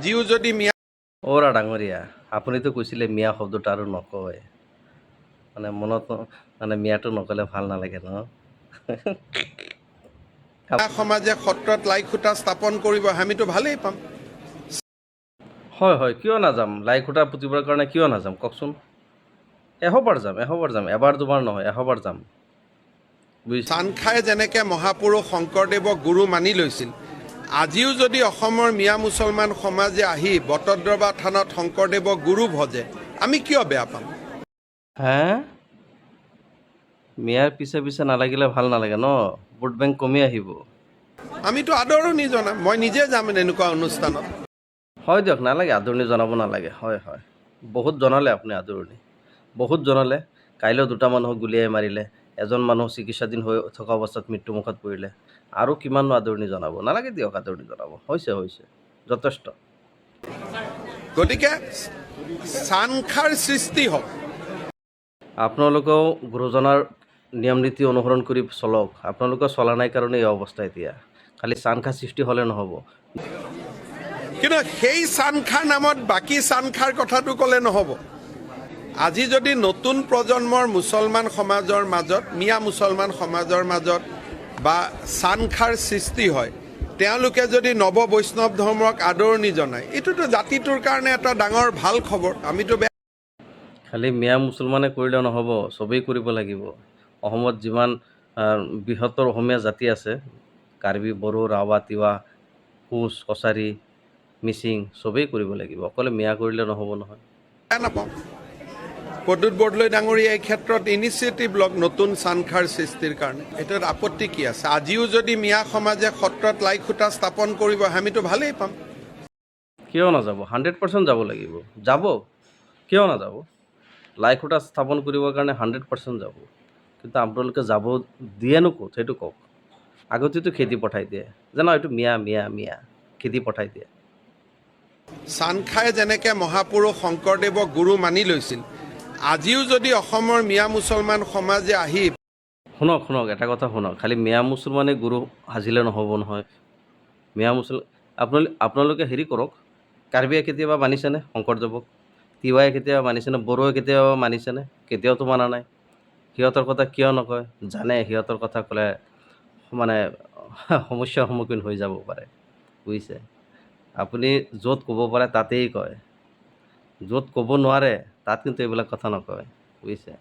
আজিও যদি মিয়া অ'ৰা ডাঙৰীয়া আপুনিতো কৈছিলে মিয়া শব্দটো আৰু নকয়। মানে মনত মানে মিয়াটো নক'লে ভালো নালাগে ন? সমাজে সত্ৰত লাই খুঁটা স্থাপন কৰিব আমিতো ভালেই পাম। হয় হয় কিয় নাযাম? লাই খুঁটা পুতিবৰ কাৰণে কিয় নাযাম? কওকচোন। এশবাৰ যাম এশবাৰ যাম। এবাৰ দুবাৰ নহয় এশবাৰ যাম। চানখাই যেনেকৈ মহাপুৰুষ শংকৰদেৱক গুৰু মানি লৈছিল আজিও যদি অসমৰ মিয়া মুছলমান সমাজে আহি বটদ্ৰৱা থানত শংকৰদেৱক গুৰু ভজে আমি কিয় বেয়া পাম? হে? মিয়াৰ পিছে পিছে নালাগিলে ভালো নালাগে ন? ভোট বেংক কমি আহিব। আমিতো আদৰণি জনাম মই নিজে যাম এনেকুৱা অনুষ্ঠানত। হয় দিয়ক নালাগে আদৰণি জনাব নালাগে। হয় হয়। বহুত জনালে আপুনি আদৰণি। বহুত জনালে। কাইলৈ দুটা মানুহক গুলিয়াই মাৰিলে। এজন মানুহ চিকিৎসাধীন হৈ থকা অৱস্থাত মৃত্যুমুখত পৰিলে। আৰু কিমাননো আদৰণি জনাব? নালাগে দিয়ক আদৰণি জনাব। হৈছে হৈছে। যথেষ্ট। গতিকে চানখাৰ সৃষ্টি হওক। আপোনালোকেও গুৰুজনাৰ নিয়ম নীতি অনুসৰণ কৰি চলক। আপোনালোকে চলা নাই কাৰণে এই অৱস্থা এতিয়া। খালি চানখা সৃষ্টি হ'লে নহ'ব। কিন্তু সেই চানখাৰ নামত বাকী চানখাৰ কথাটো ক'লে নহ'ব। আজি যদি নতুন প্ৰজন্মৰ মুছলমান সমাজৰ মাজত মিয়া মুছলমান সমাজৰ মাজত বা চানখাৰ সৃষ্টি হয় তেওঁলোকে যদি নৱ বৈষ্ণৱ ধৰ্মক আদৰণি জনায় এইটোতো জাতিটোৰ কাৰণে এটা ডাঙৰ ভালো খবৰ আমিতো বেয়া খালি মিয়া মুছলমানে কৰিলে নহ'ব চবেই কৰিব লাগিব। অসমত যিমান বৃহত্তৰ অসমীয়া জাতি আছে কাৰ্বি বড়ো ৰাভা তিৱা কোচ কছাৰী মিচিং চবেই কৰিব লাগিব। অকলে মিয়া কৰিলে নহ'ব নহয়। নাপাওঁ। প্ৰদ্যুৎ বৰদলৈ ডাঙৰীয়া এই ক্ষেত্ৰত ইনিচিয়েটিভ লওক নতুন চানখাৰ সৃষ্টিৰ কাৰণে। এইটোত আপত্তি কি আছে? আজিও যদি মিয়া সমাজে সত্ৰত লাই খুঁটা স্থাপন কৰিব আমিতো ভালেই পাম। কিয় নাযাব? হাণ্ড্ৰেড পাৰ্চেণ্ট যাব লাগিব। যাব? কিয় নাযাব? লাই খুঁটা স্থাপন কৰিবৰ কাৰণে হাণ্ড্ৰেড পাৰ্চেণ্ট যাব। কিন্তু আপোনালোকে যাব দিয়েনো ক'ত? সেইটো কওক। আগতেতো খেতি পঠাই দিয়ে। জানো এইটো মিয়া মিয়া মিয়া। খেতি পঠাই দিয়ে। চানখাই যেনেকৈ মহাপুৰুষ শংকৰদেৱক গুৰু মানি লৈছিল আজিও যদি অসমৰ মিয়া মুছলমান সমাজে আহি শুনক শুনক, এটা কথা শুনক। খালি মিয়া মুছলমানে গুৰু সাজিলে নহ'ব নহয়। মিয়া মুছল আপোনালোকে আপোনালোকে হেৰি কৰক, কাৰ্বিয়ে কেতিয়াবা মানিছেনে শংকৰদেৱক তিৱাই কেতিয়াবা মানিছেনে, বড়োৱে কেতিয়াবা মানিছেনে? কেতিয়াওতো মানা নাই। সিহঁতৰ কথা কিয় নকয়? জানে, সিহঁতৰ কথা ক'লে মানে সমস্যাৰ সন্মুখীন হৈ যাব পাৰে। বুজিছে? আপুনি য'ত ক'ব পাৰে তাতেই কয়। য'ত ক'ব নোৱাৰে তাত কিন্তু এইবিলাক কথা নকয় বুজিছে